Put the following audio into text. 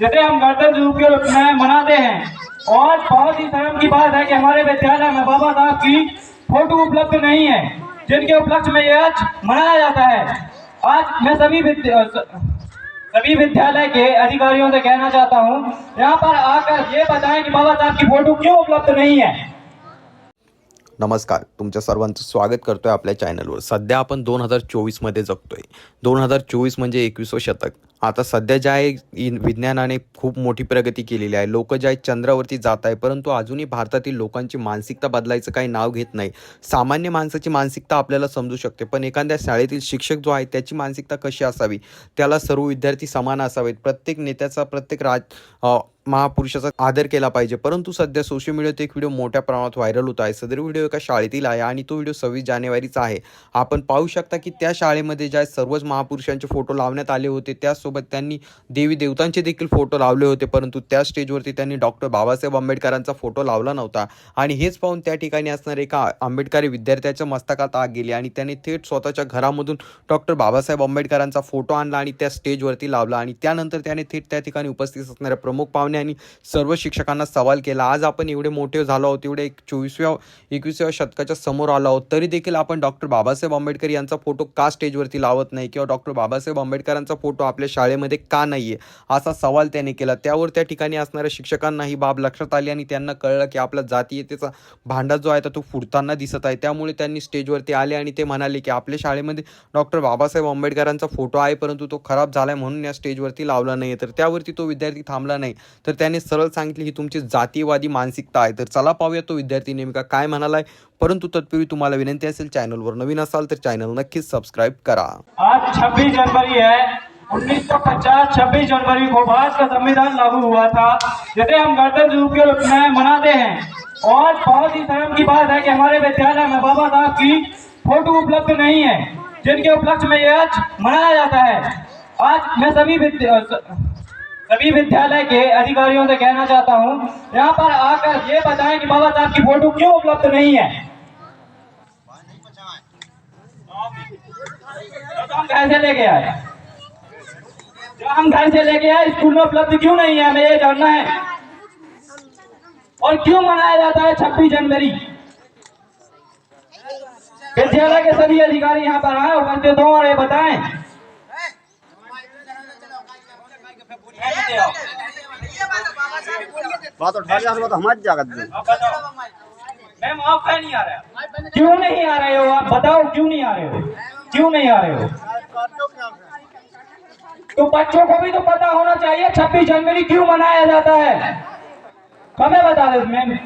जैसे हम गणतंत्र रूप के रूप में मनाते हैं। और बहुत ही धर्म की बात है कि हमारे विद्यालय में बाबा साहब की फ़ोटो उपलब्ध नहीं है, जिनके उपलक्ष्य में यह आज मनाया जाता है। आज मैं सभी सभी विद्यालय के अधिकारियों से कहना चाहता हूँ, यहाँ पर आकर ये बताएँ कि बाबा साहब की फ़ोटो क्यों उपलब्ध नहीं है। नमस्कार तुमच्या सर्वांचं स्वागत करतोय आपल्या चॅनलवर. सध्या आपण दोन हजार चोवीसमध्ये जगतोय. दोन हजार चोवीस म्हणजे एकवीसवं शतक. आता सध्या ज्या आहे विज्ञानाने खूप मोठी प्रगती केलेली आहे. लोक जे चंद्रावरती जात आहे परंतु अजूनही भारतातील लोकांची मानसिकता बदलायचं काही नाव घेत नाही. सामान्य माणसाची मानसिकता आपल्याला समजू शकते पण एखाद्या शाळेतील शिक्षक जो आहे त्याची मानसिकता कशी असावी? त्याला सर्व विद्यार्थी समान असावेत. प्रत्येक नेत्याचा प्रत्येक राज महापुरुषाचा आदर केला पाहिजे. परंतु सध्या सोशल मीडियात एक व्हिडिओ मोठ्या प्रमाणात व्हायरल होत आहे. सदर व्हिडिओ एका शाळेतील आहे आणि तो व्हिडिओ सव्वीस जानेवारीचा आहे. आपण पाहू शकता की त्या शाळेमध्ये ज्या सर्वच महापुरुषांचे फोटो लावण्यात आले होते त्याचसोबत त्यांनी देवी देवतांचे देखील फोटो लावले होते. परंतु त्या स्टेजवरती त्यांनी डॉक्टर बाबासाहेब आंबेडकरांचा फोटो लावला नव्हता. आणि हेच पाहून त्या ठिकाणी असणाऱ्या एका आंबेडकरी विद्यार्थ्याच्या मस्तकात आग गेली आणि त्याने थेट स्वतःच्या घरामधून डॉक्टर बाबासाहेब आंबेडकरांचा फोटो आणला आणि त्या स्टेजवरती लावला आणि त्यानंतर त्याने थेट त्या ठिकाणी उपस्थित असणाऱ्या प्रमुख पाहुणे आणि सर्व शिक्षकांना सवाल केला. आज आपण एवढे मोठे झालो आहोत एवढे एक चोवीसव्या एकविसाव्या शतकाच्या समोर आलो आहोत तरी देखील आपण डॉक्टर बाबासाहेब आंबेडकर यांचा फोटो का स्टेजवरती लावत नाही किंवा डॉक्टर बाबासाहेब आंबेडकरांचा फोटो आपल्या शाळेमध्ये का नाही आहे असा सवाल त्याने केला. त्यावर त्या ठिकाणी असणाऱ्या शिक्षकांना ही बाब लक्षात आली आणि त्यांना कळलं की आपला जातीयतेचा भांडा जो आहे तो फुटताना दिसत आहे. त्यामुळे त्यांनी स्टेजवरती आले आणि ते म्हणाले की आपल्या शाळेमध्ये डॉक्टर बाबासाहेब आंबेडकरांचा फोटो आहे परंतु तो खराब झाला आहे म्हणून या स्टेजवरती लावला नाही तर त्यावरती तो विद्यार्थी थांबला नाही. तर त्याने सरळ सांगितले ही तुमची जातीयवादी मानसिकता आहे. तर चला पाहूया तो विद्यार्थी नेमका काय म्हणालाय. परंतु तत्पूर्वी तुम्हाला विनंती असेल, चॅनलवर नवीन असाल तर चॅनल नक्कीच सबस्क्राईब करा. आज 26 जनवरी है 1950 26 जनवरी को भारत का संविधान लागू हुआ था, जिसे हम गणतंत्र दिवस के रूप में मनाते हैं। और बहुत ही शर्म की बात है कि हमारे विद्यालय में बाबा साहब की फ़ोटो उपलब्ध नहीं है, जिनके उपलक्ष्य में यह आज मनाया जाता है। आज मैं सभी सभी विद्यालय के अधिकारियों से कहना चाहता हूँ, यहाँ पर आकर ये बताएँ कि बाबा साहब की फ़ोटो क्यों उपलब्ध नहीं है? तो हम घर से लेके आए स्कूल में उपलब्ध क्यों नहीं है? हमें ये जानना है। और क्यों मनाया जाता है छब्बीस जनवरी? विद्यालय के सभी अधिकारी यहाँ पर आए उपस्थित हो और ये बताएँ। बात उठा लिया तो हमारी जागत मैम आप नहीं आ रहे? क्यों नहीं आ रहे हो आप? बताओ, क्यों नहीं आ रहे हो? क्यों नहीं आ रहे हो? तो बच्चों को भी तो पता होना चाहिए, छब्बीस जनवरी क्यों मनाया जाता है? हमें बता दो, मैम।